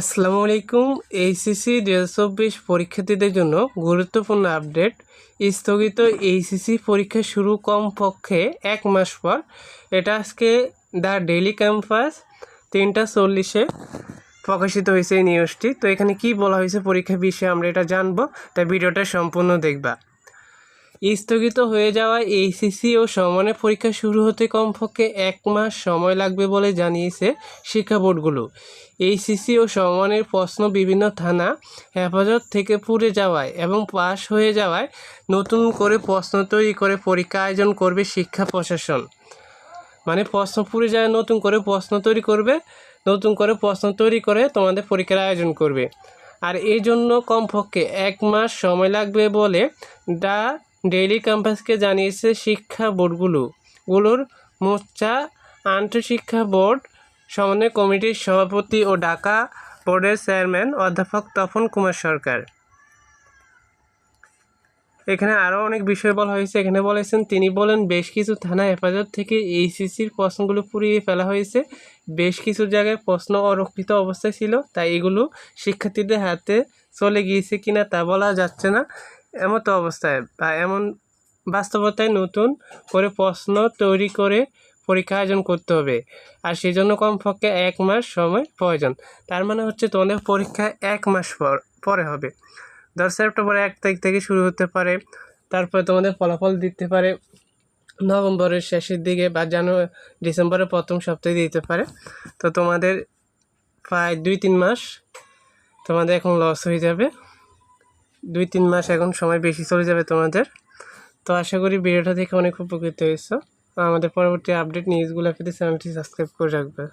আসসালামু আলাইকুম এইচএসসি দু হাজার চব্বিশ পরীক্ষার্থীদের জন্য গুরুত্বপূর্ণ আপডেট। স্থগিত এইচএসসি পরীক্ষা শুরু কমপক্ষে এক মাস পর। এটা আজকে দ্য ডেইলি ক্যাম্পাস তিনটা চল্লিশে প্রকাশিত হয়েছে এই নিউজটি। তো এখানে কি বলা হয়েছে পরীক্ষা বিষয়ে আমরা এটা জানব। তাই ভিডিওটা সম্পূর্ণ দেখবা। স্থগিত হয়ে যাওয়া এইচএসসি ও সমানের পরীক্ষা শুরু হতে কমপক্ষে এক মাস সময় লাগবে বলে জানিয়েছে শিক্ষা বোর্ডগুলো। এইচএসসি ও সমানের প্রশ্ন বিভিন্ন থানা হেফাজত থেকে পুড়ে যাওয়ায় এবং পাশ হয়ে যাওয়ায় নতুন করে প্রশ্ন তৈরি করে পরীক্ষা আয়োজন করবে শিক্ষা প্রশাসন। মানে প্রশ্ন পুড়ে যায়, নতুন করে প্রশ্ন তৈরি করবে, নতুন করে প্রশ্ন তৈরি করে তোমাদের পরীক্ষার আয়োজন করবে। আর এই জন্য কমপক্ষে এক মাস সময় লাগবে বলে দ্য ডেইলি ক্যাম্পাসকে জানিয়েছে শিক্ষা বোর্ডগুলো। গুলোর মোর্চা আন্তঃশিক্ষা বোর্ড, সমন্বয় কমিটির সভাপতি ও ঢাকা বোর্ডের চেয়ারম্যান অধ্যাপক তপন কুমার সরকার। এখানে আরও অনেক বিষয় বলা হয়েছে। এখানে বলেছেন, তিনি বলেন, বেশ কিছু থানা হেফাজত থেকে এইচএসির প্রশ্নগুলো পুড়িয়ে ফেলা হয়েছে। বেশ কিছু জায়গায় প্রশ্ন অরক্ষিত অবস্থায় ছিল, তাই এগুলো শিক্ষার্থীদের হাতে চলে গিয়েছে কিনা তা বলা যাচ্ছে না। এমতো অবস্থায় বা এমন বাস্তবতায় নতুন করে প্রশ্ন তৈরি করে পরীক্ষা আয়োজন করতে হবে। আর সেই জন্য কমপক্ষে এক মাস সময় প্রয়োজন। তার মানে হচ্ছে তোমাদের পরীক্ষা এক মাস পর, পরে হবে। দশ সেপ্টেম্বর এক তারিখ থেকে শুরু হতে পারে। তারপরে তোমাদের ফলাফল দিতে পারে। নভেম্বরের শেষের দিকে বা জানুয়ারি, ডিসেম্বরের প্রথম সপ্তাহে দিতে পারে। তো তোমাদের প্রায় দুই তিন মাস তোমাদের এখন লস হয়ে যাবে। দুই, তিন মাস এখন সময় বেশি চলে যাবে তোমাদের। তো আশা করি ভিডিওটা দেখে অনেক উপকৃত হয়েছো। আমাদের পরবর্তী আপডেট নিউজগুলো পেতে চ্যানেলটি সাবস্ক্রাইব করে রাখবে।